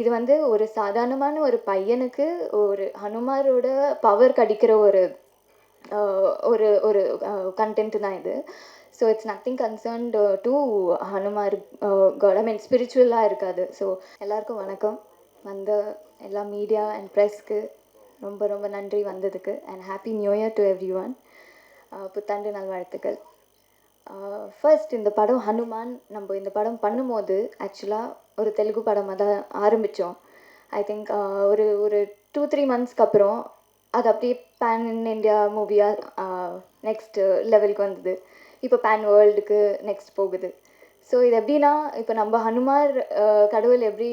இது வந்து ஒரு சாதாரணமான ஒரு பையனுக்கு ஒரு ஹனுமாரோட பவர் கிடைக்கிற ஒரு ஒரு ஒரு கண்டென்ட் தான் இது. So it's nothing concerned to Hanumar god I mean ஸ்பிரிச்சுவலாக இருக்காது. ஸோ எல்லாருக்கும் வணக்கம். வந்த எல்லா மீடியா அண்ட் ப்ரெஸ்க்கு ரொம்ப ரொம்ப நன்றி வந்ததுக்கு. And happy new year to everyone புத்தாண்டு நல்வாழ்த்துக்கள். ஃபர்ஸ்ட் இந்த படம் ஹனுமான் நம்ம இந்த படம் பண்ணும்போது ஆக்சுவலாக ஒரு தெலுங்கு படமாக தான் ஆரம்பித்தோம் ஐ திங்க் ஒரு ஒரு டூ த்ரீ மந்த்ஸ்க்கு அப்புறம் அது அப்படியே பேன் இண்டியா மூவியாக நெக்ஸ்ட்டு லெவலுக்கு வந்தது. இப்போ பேன் வேர்ல்டுக்கு நெக்ஸ்ட் போகுது. ஸோ இது எப்படின்னா இப்போ நம்ம ஹனுமார் கடவுள் எப்படி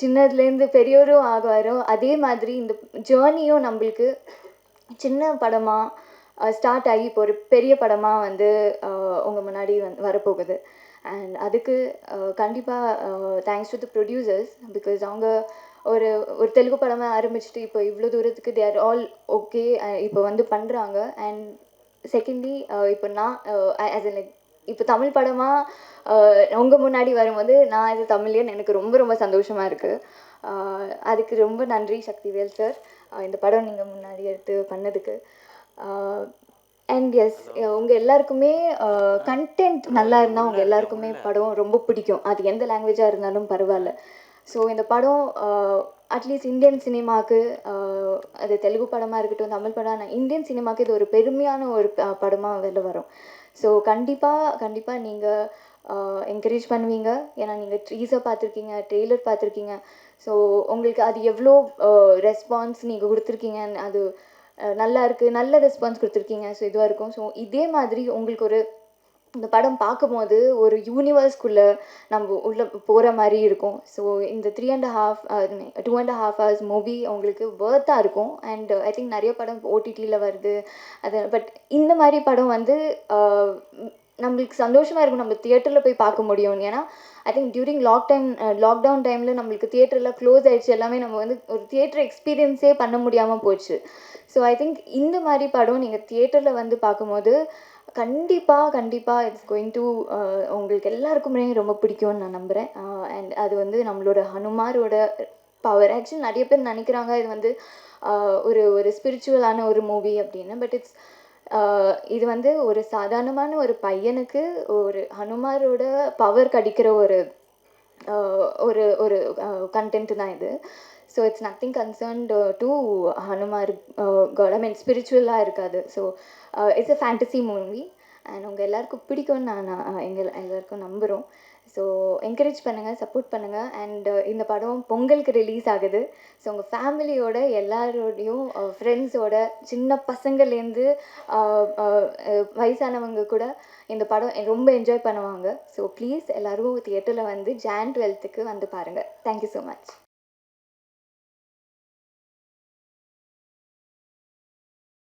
சின்னதுலேருந்து பெரியோரும் ஆகுவாரோ அதே மாதிரி இந்த ஜேர்னியும் நம்மளுக்கு சின்ன படமாக ஸ்டார்ட் ஆகி இப்போ ஒரு பெரிய படமாக வந்து உங்கள் முன்னாடி வந் வரப்போகுது. அண்ட் அதுக்கு கண்டிப்பாக thanks to the producers because அவங்க ஒரு ஒரு தெலுங்கு படமாக ஆரம்பிச்சுட்டு இப்போ இவ்வளோ தூரத்துக்கு தே ஆர் ஆல் ஓகே இப்போ வந்து பண்ணுறாங்க அண்ட் செகண்ட்லி இப்போ நான் ஆஸ் லைக் இப்போ தமிழ் படமாக உங்கள் முன்னாடி வரும்போது நான் இது தமிழியன் எனக்கு ரொம்ப ரொம்ப சந்தோஷமாக இருக்குது அதுக்கு ரொம்ப நன்றி சக்திவேல் சார் இந்த படம் நீங்கள் முன்னாடி எடுத்து பண்ணதுக்கு. அண்ட் எஸ் உங்கள் எல்லாருக்குமே கண்டென்ட் நல்லா இருந்தால் உங்கள் எல்லாருக்குமே படம் ரொம்ப பிடிக்கும். அது எந்த லாங்குவேஜாக இருந்தாலும் பரவாயில்ல. ஸோ இந்த படம் அட்லீஸ்ட் இந்தியன் சினிமாவுக்கு அது தெலுங்கு படமாக இருக்கட்டும் தமிழ் படம் இந்தியன் சினிமாவுக்கு இது ஒரு பெருமையான ஒரு படமாக வெளில வரும். ஸோ கண்டிப்பாக கண்டிப்பாக நீங்கள் என்கரேஜ் பண்ணுவீங்க. ஏன்னா நீங்கள் ட்ரீஸர் பார்த்துருக்கீங்க ட்ரெய்லர் பார்த்துருக்கீங்க. ஸோ உங்களுக்கு அது எவ்வளோ ரெஸ்பான்ஸ் நீங்கள் கொடுத்துருக்கீங்க அது நல்லா இருக்குது நல்ல ரெஸ்பான்ஸ் கொடுத்துருக்கீங்க. ஸோ இதுவாக இருக்கும். ஸோ இதே மாதிரி உங்களுக்கு ஒரு இந்த படம் பார்க்கும்போது ஒரு யூனிவர்ஸ்குள்ளே நம்ம உள்ளே போகிற மாதிரி இருக்கும். ஸோ இந்த three and half two and half hours movie உங்களுக்கு வேர்த்தாக இருக்கும். அண்ட் ஐ திங்க் நிறைய படம் ஓடிடியில் வருது. அது பட் இந்த மாதிரி படம் வந்து நம்மளுக்கு சந்தோஷமாக இருக்கும் நம்ம தியேட்டரில் போய் பார்க்க முடியும். ஏன்னா I think during lock time lockdown டைமில் நம்மளுக்கு தியேட்டரில் க்ளோஸ் ஆகிடுச்சு எல்லாமே நம்ம வந்து ஒரு தியேட்டர் எக்ஸ்பீரியன்ஸே பண்ண முடியாமல் போச்சு. ஸோ ஐ திங்க் இந்த மாதிரி படம் நீங்கள் தியேட்டரில் வந்து பார்க்கும்போது கண்டிப்பாக கண்டிப்பாக இட்ஸ் கோயிங் டு உங்களுக்கு எல்லாருக்குமே ரொம்ப பிடிக்கும்னு நான் நம்புகிறேன் அண்ட் அது வந்து நம்மளோட ஹனுமாரோட பவர் ஆக்சுவலி நிறைய பேர் நினைக்கிறாங்க இது வந்து ஒரு ஒரு ஸ்பிரிச்சுவலான ஒரு மூவி அப்படின்னு. பட் இட்ஸ் இது வந்து ஒரு சாதாரணமான ஒரு பையனுக்கு ஒரு ஹனுமாரோட பவர் கிடைக்கிற ஒரு ஒரு ஒரு கண்டென்ட் தான் இது. So it's nothing concerned to Hanumar god I mean ஸ்பிரிச்சுவலாக இருக்காது. So it's a fantasy movie and உங்கள் எல்லாருக்கும் பிடிக்கும்னு நான் நான் எங்கள் எல்லாருக்கும் நம்புகிறோம் ஸோ என்கரேஜ் பண்ணுங்கள் சப்போர்ட் பண்ணுங்கள் அண்ட் இந்த படம் பொங்கலுக்கு ரிலீஸ் ஆகுது. ஸோ உங்கள் ஃபேமிலியோட எல்லாரோடையும் ஃப்ரெண்ட்ஸோட சின்ன பசங்கள்லேருந்து வயசானவங்க கூட இந்த படம் ரொம்ப என்ஜாய் பண்ணுவாங்க. ஸோ ப்ளீஸ் எல்லோரும் தியேட்டரில் வந்து ஜான் டுவெல்த்துக்கு வந்து பாருங்கள் தேங்க்யூ ஸோ மச்